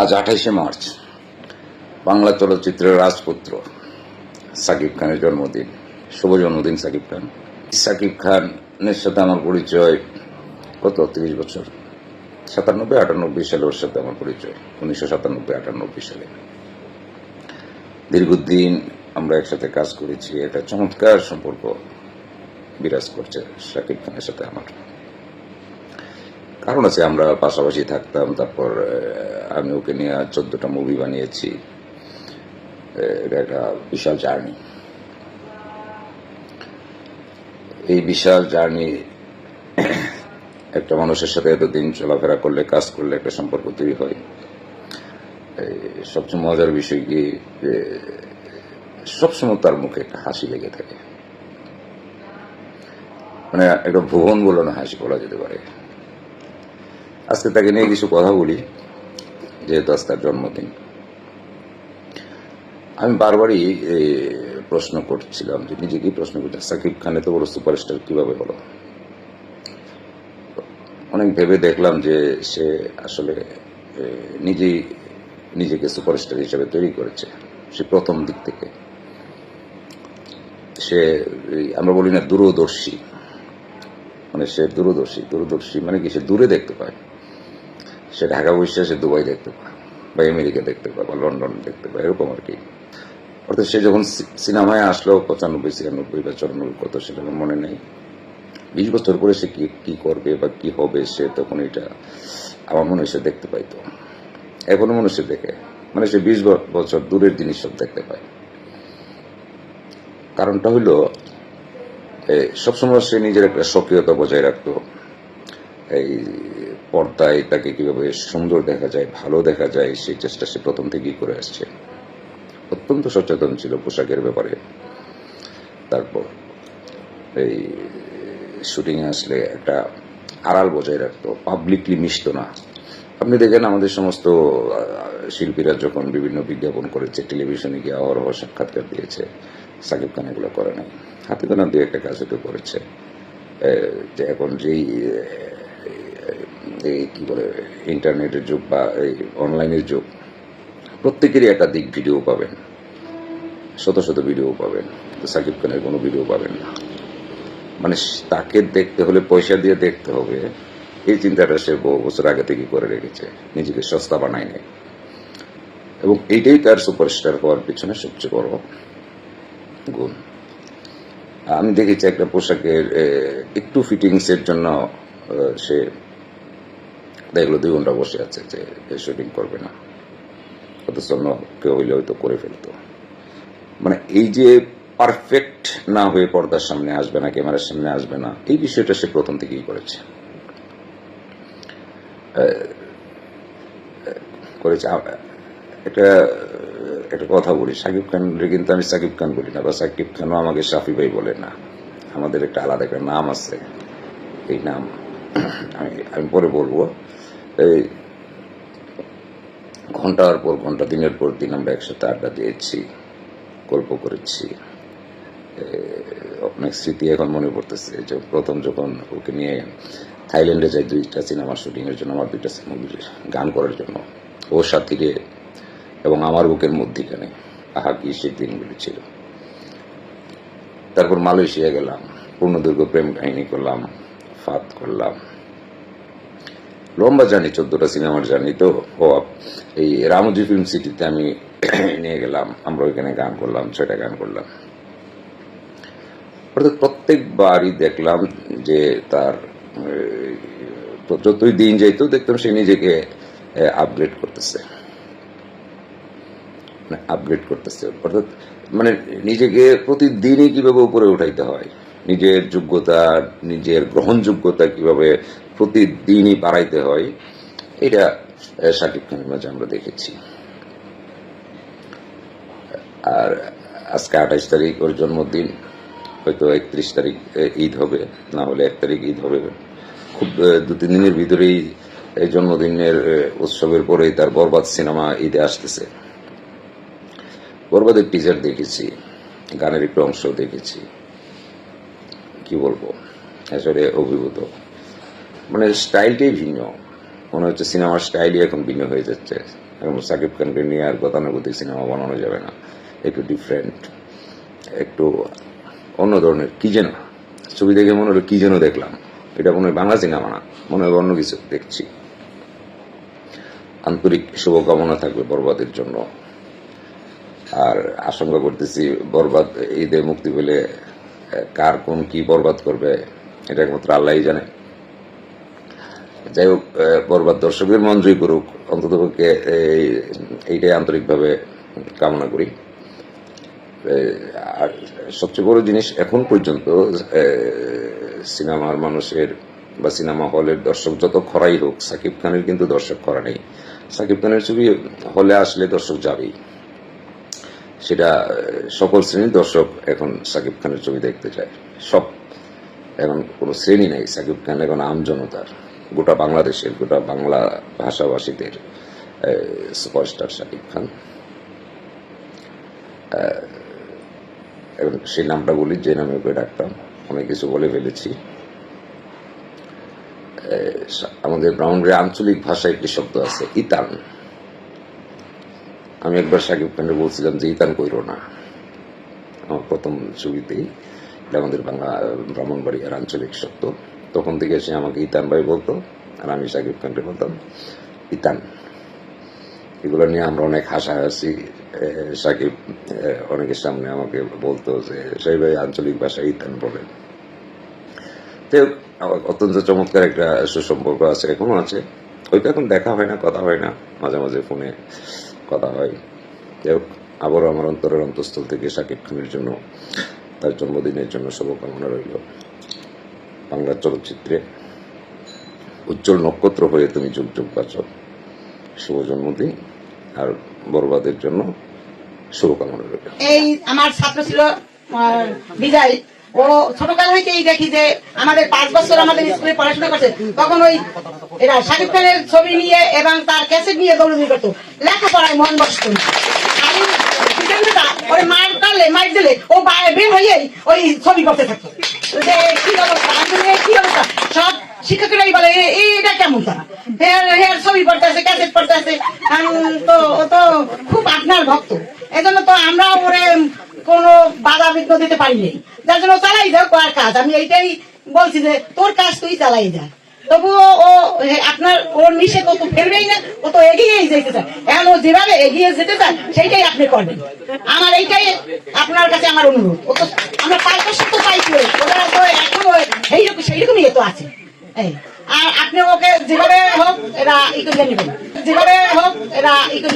আজ আঠাইশে মার্চ, বাংলা চলচ্চিত্রের রাজপুত্র সাকিব খানের জন্মদিন, শুভ জন্মদিন সাকিব খান। সাকিব খানের সাথে আমার পরিচয় কত? তিরিশ বছর। সাতানব্বই, আটানব্বই সালে ওর সাথে আমার পরিচয়, উনিশশো সাতানব্বই, আটানব্বই সালে। দীর্ঘদিন আমরা একসাথে কাজ করেছি একটা চমৎকার সম্পর্ক বিরাজ করছে সাকিব খানের সাথে আমার। কারণ আছে, আমরা পাশাপাশি থাকতাম, তারপর আমি ওকে নিয়ে চোদ্দটা মুভি বানিয়েছি। এটা একটা বিশাল জার্নি এই বিশাল জার্নি একটা মানুষের সাথে এতদিন চলাফেরা করলে, কাজ করলে একটা সম্পর্ক তৈরি হয়। সবচেয়ে মজার বিষয় কি সবসময় তার মুখে একটা হাসি লেগে থাকে। মানে একটা ভুবন বলে না হাসি বলা যেতে পারে। আজকে তাকে নিয়ে কিছু কথা বলি, যেহেতু আজ তার জন্মদিন। আমি বারবারই প্রশ্ন করছিলাম যে নিজেকেই প্রশ্ন করছি সাকিব খান এত বড় সুপারস্টার কীভাবে হলো? অনেক ভেবে দেখলাম যে সে আসলে নিজেই নিজেকে সুপারস্টার হিসেবে তৈরি করেছে, সে প্রথম দিক থেকে। সে আমরা বলি না দূরদর্শী মানে সে দূরদর্শী। দূরদর্শী মানে কি? সে দূরে দেখতে পায়। সে ঢাকা বসে সে দুবাই দেখতে পায় বা আমেরিকা দেখতে পায় বা লন্ডন দেখতে পায়, এরকম আর কি। অর্থাৎ সে যখন সিনেমায় আসলো, পঁচানব্বই, ছিয়ানব্বই বা চুরানব্বই, কত সেটা আমার মনে নেই। বিশ বছর পরে সে কি কি করবে বা কি হবে, সে তখন এটা আমার মনে সে দেখতে পাইতো। এখনও মনে সে দেখে। মানে সে বিশ বছর দূরের জিনিস সব দেখতে পায়। কারণটা হইল সবসময় সে নিজের একটা সক্রিয়তা বজায় রাখতো। এই পর্দায় তাকে কীভাবে সুন্দর দেখা যায়, ভালো দেখা যায়, সেই চেষ্টা সে প্রথম থেকেই করে আসছে। অত্যন্ত সচেতন ছিল পোশাকের ব্যাপারে। তারপর এই শুটিং আসলে একটা আড়াল বজায় রাখতো পাবলিকলি মিশতো না। আপনি দেখেন আমাদের সমস্ত শিল্পীরা যখন বিভিন্ন বিজ্ঞাপন করেছে, টেলিভিশনে গিয়ে অহরহ সাক্ষাৎকার দিয়েছে, সাকিব খান এগুলো করে নাই। হাতে গোনা দিয়ে একটা কাজ হতে করেছে। যে এখন যেই এই কি বলে, ইন্টারনেটের যুগ বা এই অনলাইনের যুগ, প্রত্যেকেরই একটা দিক ভিডিও পাবেন, শত শত ভিডিও পাবেন, সাকিব খানের কোনো ভিডিও পাবেন না। মানে তাকে দেখতে হলে পয়সা দিয়ে দেখতে হবে, এই চিন্তাটা সে বহু বছর আগে থেকে করে রেখেছে, নিজেকে সস্তা বানায় নেয় এবং এইটাই তার সুপারস্টার হওয়ার পিছনে সবচেয়ে বড় গুণ। আমি দেখেছি একটা পোশাকের একটু ফিটিংসের জন্য সে দেখল দুই ঘণ্টা বসে আছে যে শুটিং করবে না। অথচ কেউ হইলে হয়তো করে ফেলতো। মানে এই যে পারফেক্ট না হয়ে পর্দার সামনে আসবে না, ক্যামেরার সামনে আসবে না, এই বিষয়টা সে প্রথম থেকেই করেছে। করেছে। এটা একটা কথা বলি, সাকিব খান কিন্তু আমি সাকিব খান বলি না, বা সাকিব খানও আমাকে সাফি ভাই বলে না। আমাদের একটা আলাদা একটা নাম আছে, এই নাম আমি আমি পরে বলব। এই ঘণ্টার পর ঘণ্টা, দিনের পর দিন আমরা একসাথে আড্ডা দিয়েছি, গল্প করেছি। অনেক স্মৃতি এখন মনে পড়তেছে। যে প্রথম যখন ওকে নিয়ে থাইল্যান্ডে যাই, দুইটা সিনেমার শুটিংয়ের জন্য, আমার দুইটা মুভির গান করার জন্য, ওর সাথীরে এবং আমার বুকের মধ্যিখানে আহা কি সেই দিনগুলি ছিল। তারপর মালয়েশিয়া গেলাম, পূর্ণদৈর্ঘ্য প্রেম কাহিনী করলাম ফাত করলাম। লম্বা জানি চোদ্দটা সিনেমার জানি তো এই রামজি ফিল্ম সিটিতে আমি নিয়ে গেলাম, আমরা ওইখানে গান করলাম, ছয়টা গান করলাম। অর্থাৎ প্রত্যেকবারই দেখলাম যে তার যতই দিন যাইতো দেখতাম সে নিজেকে আপগ্রেড করতেছে। আপগ্রেড করতেছে। অর্থাৎ মানে নিজেকে প্রতিদিনই কীভাবে উপরে উঠাইতে হয়? নিজের যোগ্যতা, নিজের গ্রহণযোগ্যতা কীভাবে প্রতিদিনই বাড়াইতে হয়। এটা শাকিব খানের মাঝে আমরা দেখেছি। আর আজকে আঠাইশ তারিখ, ওর জন্মদিন। হয়তো একত্রিশ তারিখ ঈদ হবে, না হলে এক তারিখ ঈদ হবে। খুব দু, তিন দিনের ভিতরেই এই জন্মদিনের উৎসবের পরেই তার বরবাদ সিনেমা ঈদে আসতেছে। বরবাদের টিজার দেখেছি, গানের একটু অংশ দেখেছি। কি বলব? আসলে অভিভূত। মানে স্টাইলটাই ভিন্ন। মনে হচ্ছে সিনেমার স্টাইলই এখন ভিন্ন হয়ে যাচ্ছে। এখন সাকিব খানকে নিয়ে আর গতানুগতিক সিনেমা বানানো যাবে না। একটু ডিফারেন্ট একটু অন্য ধরনের, কী যেন। ছবি দেখে মনে হলো কী যেন দেখলাম। এটা মনে হয় বাংলা সিনেমা না, মনে হয় অন্য কিছু দেখছি। আন্তরিক শুভকামনা থাকবে বরবাদের জন্য। আর আশঙ্কা করতেছি বরবাদ, ঈদে মুক্তি পেলে কার কোন কি বরবাদ করবে, এটা একমাত্র আল্লাহই জানে। যাই হোক বরবাদ দর্শকের মন জয় করুক, অন্তত পক্ষে এইটাই আন্তরিকভাবে কামনা করি। আর সবচেয়ে বড় জিনিস এখন পর্যন্ত সিনেমার মানুষের বা সিনেমা হলের দর্শক যত খরাই হোক, সাকিব খানের কিন্তু দর্শক খরা নেই। সাকিব খানের ছবি হলে আসলে দর্শক যাবেই। সেটা সকল শ্রেণির দর্শক এখন সাকিব খানের ছবি দেখতে চায়। সব, এখন কোনো শ্রেণি নেই, সাকিব খান এখন আম জনতার গোটা বাংলাদেশের, গোটা বাংলা ভাষাভাষীদের সুপারস্টার সাকিব খান। এখন সেই নামটা বলি, যে নামে ওকে ডাকতাম। অনেক কিছু বলে ফেলেছি। আমাদের ব্রাউন্ডের আঞ্চলিক ভাষায় একটি শব্দ আছে, ইতান। আমি একবার সাকিব খানের বলছিলাম যে, ইতান কইরো না। আমার প্রথম ছবিতেই এটা আমাদের বাংলা, ব্রাহ্মণবাড়িয়ার আঞ্চলিক শব্দ। তখন থেকে সে আমাকে ইতান ভাই বলতো, আর আমি সাকিব খানকে বলতাম, ইতান, এগুলো নিয়ে আমরা অনেক হাসাহাসি সাকিব অনেকের সামনে আমাকে বলতো যে, সেই ভাই আঞ্চলিক ভাষায় ইতান যাই অত্যন্ত চমৎকার একটা সুসম্পর্ক আছে, এখনও আছে। হয়তো এখন দেখা হয় না, কথা হয় না, মাঝে মাঝে ফোনে কথা হয়। যাই হোক, আবারও আমার অন্তরের অন্তঃস্থল থেকে সাকিব খানের জন্য, তার জন্মদিনের জন্য শুভকামনা রইল। বাংলা চলচ্চিত্রে উজ্জ্বল নক্ষত্র হয়ে তুমি যুগ বাঁচো শুভ জন্মদিন আর বরবাদের জন্য শুভকামনা রইল। এই আমার ছাত্র ছিল বিজয় ও ছোটকাল হইতেই দেখি যে আমাদের পাঁচ বছর আমাদের স্কুলে পড়াশোনা করছে। তখন ওই এরা শাকিব খানের ছবি নিয়ে এবং তার ক্যাসেট নিয়ে দৌড়ি করতো। লেখাপড়ায় মন বসত মার কালে মার দিলে, ও বাইরে বের হয়েই ওই ছবি করতে থাকতো যে কি অবস্থা? কি অবস্থা? সব শিক্ষকেরাই বলে, "এ- এ- এটা কেমন তারা? হেয়ার হেয়ার ছবি পড়তে আছে ক্যাসেট পড়তে আছে তো, ও তো খুব আপনার ভক্ত। এজন্য তো আমরা ওরে কোনো বাধা বিঘ্ন দিতে পারিনি যার জন্য চালাই যাও আর কাজ। আমি এইটাই বলছি যে, তোর কাজ তুই চালাই যা। তবুও ও আপনার ওর মিশে কত ফেলবেই না, ও তো এগিয়েই যেতে চায়। এখন ও যেভাবে এগিয়ে যেতে চায়, সেইটাই আপনি করবেন। আমার এইটাই আপনার কাছে আমার অনুরোধ। ও তো, আমরা বছর তো পাইছি ওরা। তো এখন সেইরকম, সেইরকমই তো আছে। আর আপনি ওকে যেভাবে হোক, এরা ই করে নেবেন। যেভাবে হোক, এরা ই করে